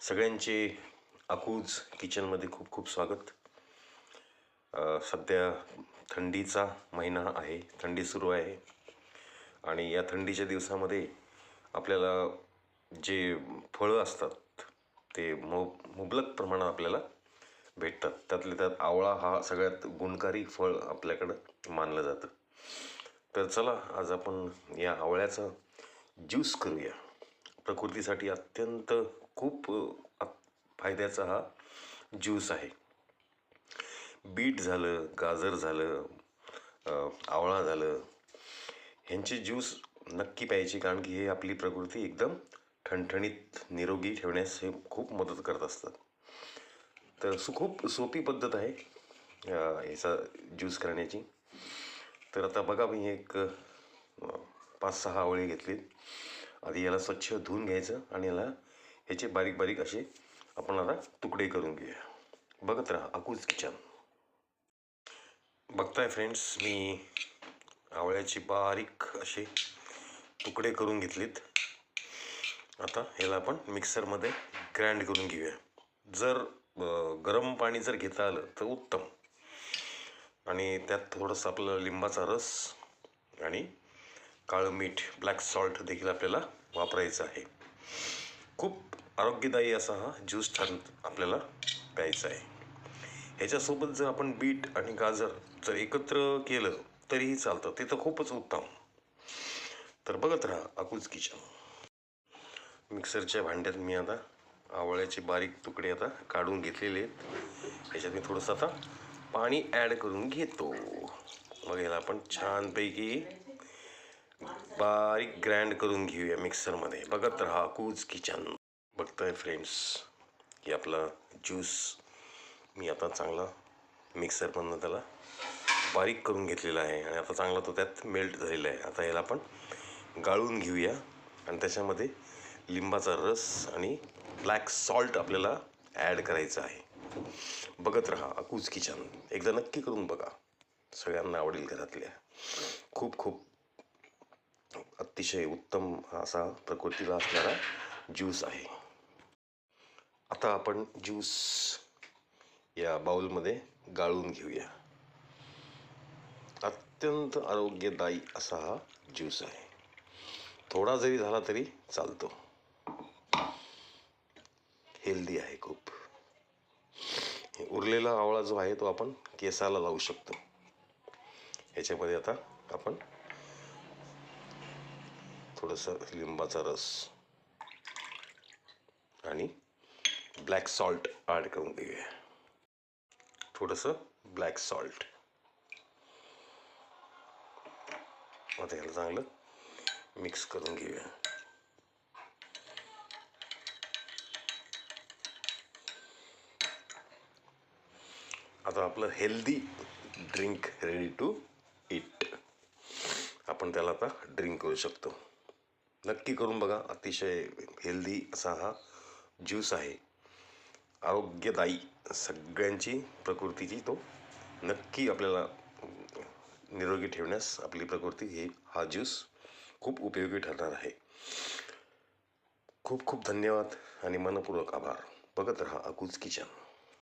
सगळ्यांचे अकूज किचनमध्ये खूप खूप स्वागत. सध्या थंडीचा महिना आहे थंडी सुरू आहे. आणि या थंडीच्या दिवसामध्ये आपल्याला जे फळं असतात ते मु मुबलक प्रमाणात आपल्याला भेटतात. त्यातले त्यात आवळा हा सगळ्यात गुणकारी फळ आपल्याकडं मानलं जातं. तर चला आज आपण या आवळ्याचा ज्यूस करूया. प्रकृतीसाठी अत्यंत खूप फायद्याचा हा ज्यूस आहे. बीट झालं गाजर झालं आवळा झालं ह्यांचे ज्यूस नक्की प्यायचे कारण की हे आपली प्रकृती एकदम ठणठणीत निरोगी ठेवण्यास हे खूप मदत करत असतात. तर सु खूप सोपी पद्धत आहे ह्याचा ज्यूस करण्याची. तर आता बघा मी एक पाच सहा आवळे घेतलेत. आधी याला स्वच्छ धुवून घ्यायचं आणि याला ह्याचे बारीक बारीक असे आपण आता तुकडे करून घेऊया. बघत राहा अकूज किचन. बघताय फ्रेंड्स मी आवळ्याचे बारीक असे तुकडे करून घेतलेत. आता ह्याला आपण मिक्सरमध्ये ग्राइंड करून घेऊया. जर गरम पाणी जर घेता आलं तर उत्तम. आणि त्यात थोडंसं आपलं लिंबाचा रस आणि काळं मीठ ब्लॅक सॉल्ट देखील आपल्याला वापरायचं आहे. खूप आरोग्यदायी असा हा ज्यूस छान आपल्याला प्यायचा आहे. ह्याच्यासोबत जर आपण बीट आणि गाजर जर एकत्र केलं तरीही चालतं. ते तर खूपच उत्तम. तर बघत राहा अकुज किचन. मिक्सरच्या भांड्यात मी आता आवळ्याचे बारीक तुकडे आता काढून घेतलेले आहेत. ह्याच्यात मी थोडंसं आता पाणी ॲड करून घेतो. मग ह्याला आपण छानपैकी बारीक ग्रँड करून घेऊया मिक्सरमध्ये. बघत राहा कूज किचन. बघताय फ्रेंड्स की आपला ज्यूस मी आता चांगला मिक्सरमधनं त्याला बारीक करून घेतलेला आहे आणि आता चांगला तो त्यात मेल्ट झालेला आहे. आता याला आपण गाळून घेऊया आणि त्याच्यामध्ये लिंबाचा रस आणि ब्लॅक सॉल्ट आपल्याला ॲड करायचं आहे. बघत राहा अकूज किचन. एकदा नक्की करून बघा. सगळ्यांना आवडेल घरातल्या. खूप खूप अतिशय उत्तम असा प्रकृतीला असणारा ज्यूस आहे. आता आपण ज्यूस या बाउलमध्ये गाळून घेऊया. अत्यंत आरोग्यदायी असा हा ज्यूस आहे. थोडा जरी झाला तरी चालतो. हेल्दी आहे खूप. उरलेला आवळा जो आहे तो आपण केसाला लावू शकतो. याच्यामध्ये आता आपण थोडंसं लिंबाचा रस. आणि ब्लॅक सॉल्ट ॲड करून देऊया थोडंसं ब्लॅक सॉल्ट आता याला चांगलं मिक्स करून घेऊया. आता आपलं healthy drink ready to eat आपण त्याला आता ड्रिंक करू शकतो. नक्की करून बघा. अतिशय हेल्दी असा हा ज्यूस आहे. आरोग्यदायी सगळ्यांची प्रकृतीची तो नक्की आपल्याला निरोगी ठेवण्यास आपली प्रकृती हे हा ज्यूस खूप उपयोगी ठरणार आहे. खूप खूप धन्यवाद आणि मनपूर्वक आभार. बघत राहा अकूज किचन.